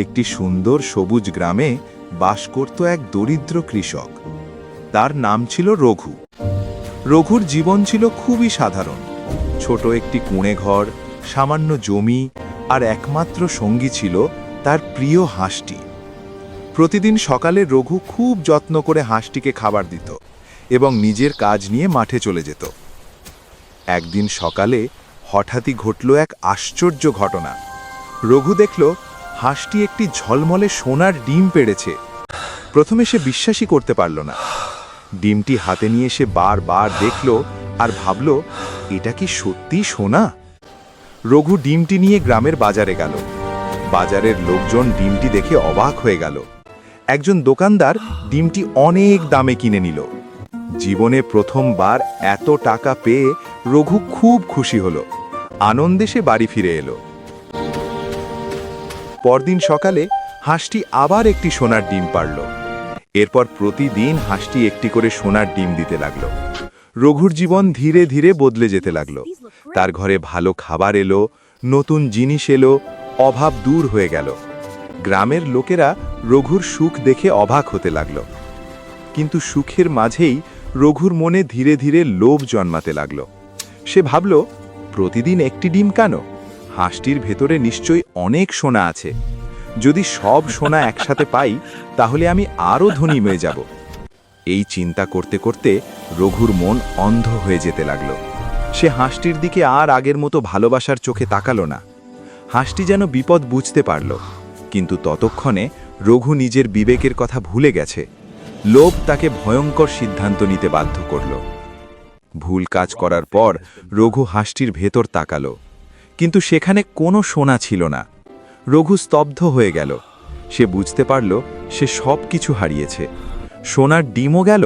একটি সুন্দর সবুজ গ্রামে বাস করত এক দরিদ্র কৃষক। তার নাম ছিল রঘু। রঘুর জীবন ছিল খুবই সাধারণ। ছোট একটি কুঁড়ে ঘর, সামান্য জমি আর একমাত্র সঙ্গী ছিল তার প্রিয় হাঁসটি। প্রতিদিন সকালে রঘু খুব যত্ন করে হাঁসটিকে খাবার দিত এবং নিজের কাজ নিয়ে মাঠে চলে যেত। একদিন সকালে হঠাৎই ঘটল এক আশ্চর্য ঘটনা। রঘু দেখল হাঁসটি একটি ঝলমলে সোনার ডিম পেড়েছে। প্রথমে সে বিশ্বাসই করতে পারল না। ডিমটি হাতে নিয়ে সে বারবার দেখল আর ভাবল, এটা কি সত্যি সোনা? রঘু ডিমটি নিয়ে গ্রামের বাজারে গেল। বাজারের লোকজন ডিমটি দেখে অবাক হয়ে গেল। একজন দোকানদার ডিমটি অনেক দামে কিনে নিল। জীবনে প্রথমবার এত টাকা পেয়ে রঘু খুব খুশি হলো। আনন্দে সে বাড়ি ফিরে এলো। পরদিন সকালে হাঁসটি আবার একটি সোনার ডিম পারল এরপর প্রতিদিন হাঁসটি একটি করে সোনার ডিম দিতে লাগল। রঘুর জীবন ধীরে ধীরে বদলে যেতে লাগল। তার ঘরে ভালো খাবার এলো, নতুন জিনিস এলো, অভাব দূর হয়ে গেল। গ্রামের লোকেরা রঘুর সুখ দেখে অবাক হতে লাগল। কিন্তু সুখের মাঝেই রঘুর মনে ধীরে ধীরে লোভ জন্মাতে লাগল। সে ভাবল, প্রতিদিন একটি ডিম কেন? হাঁসটির ভেতরে নিশ্চয়ই অনেক সোনা আছে। যদি সব সোনা একসাথে পাই, তাহলে আমি আরও ধনী হয়ে যাব। এই চিন্তা করতে করতে রঘুর মন অন্ধ হয়ে যেতে লাগল। সে হাঁসটির দিকে আর আগের মতো ভালোবাসার চোখে তাকালো না। হাঁসটি যেন বিপদ বুঝতে পারল, কিন্তু ততক্ষণে রঘু নিজের বিবেকের কথা ভুলে গেছে। লোভ তাকে ভয়ঙ্কর সিদ্ধান্ত নিতে বাধ্য করল। ভুল কাজ করার পর রঘু হাঁসটির ভেতর তাকালো। কিন্তু সেখানে কোনো সোনা ছিল না। রঘু স্তব্ধ হয়ে গেল। সে বুঝতে পারল, সে সব কিছু হারিয়েছে। সোনার ডিমও গেল,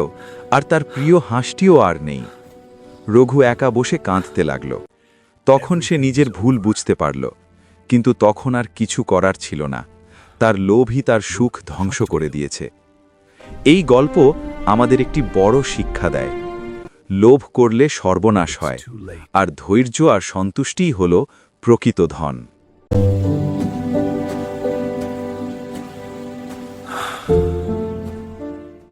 আর তার প্রিয় হাঁসটিও আর নেই। রঘু একা বসে কাঁদতে লাগল। তখন সে নিজের ভুল বুঝতে পারল, কিন্তু তখন আর কিছু করার ছিল না। তার লোভই তার সুখ ধ্বংস করে দিয়েছে। এই গল্প আমাদের একটি বড় শিক্ষা দেয়। লোভ করলে সর্বনাশ হয়। আর ধৈর্য আর সন্তুষ্টিই হল প্রকৃত ধন।